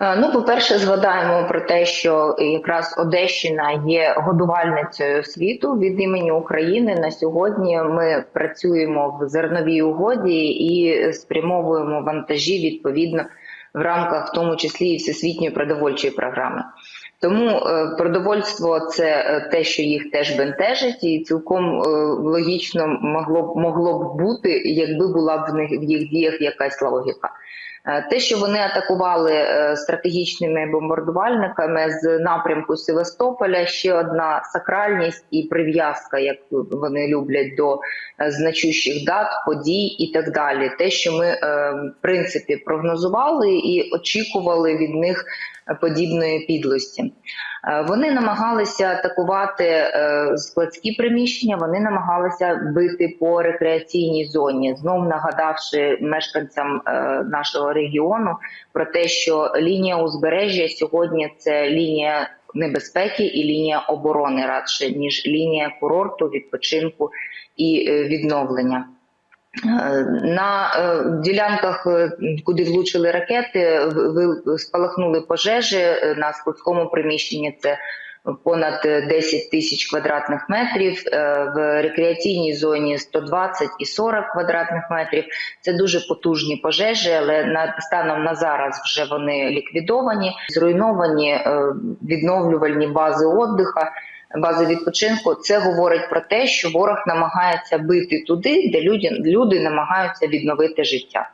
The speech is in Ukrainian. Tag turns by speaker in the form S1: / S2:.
S1: Е, Ну, по-перше, згадаємо про те, що якраз Одещина є годувальницею світу від імені України. На сьогодні ми працюємо в зерновій угоді і спрямовуємо вантажі відповідно в рамках, в тому числі і всесвітньої продовольчої програми. Тому е, продовольство це е, те, що їх теж бентежить, і цілком е, логічно могло б могло б бути, якби була б в них в їх діях якась логіка. Те, що вони атакували стратегічними бомбардувальниками з напрямку Севастополя, ще одна сакральність і прив'язка, як вони люблять до значущих дат, подій і так далі. Те, що ми в принципі прогнозували і очікували від них подібної підлості. Е, Вони намагалися атакувати е, складські приміщення, вони намагалися бити по рекреаційній зоні, знов нагадавши мешканцям е, нашого регіону про те, що лінія узбережжя сьогодні це лінія небезпеки і лінія оборони радше ніж лінія курорту, відпочинку і відновлення. Е, На е, ділянках, е, куди влучили ракети, спалахнули пожежі на складському приміщенні. Це понад е, 10 тисяч квадратних метрів. е, В рекреаційній зоні 120 і 40 квадратних метрів. Це дуже потужні пожежі, але на станом на зараз вже вони ліквідовані, зруйновані е, відновлювальні бази отдиха бази відпочинку, це говорить про те, що ворог намагається бити туди, де люди, люди намагаються відновити життя.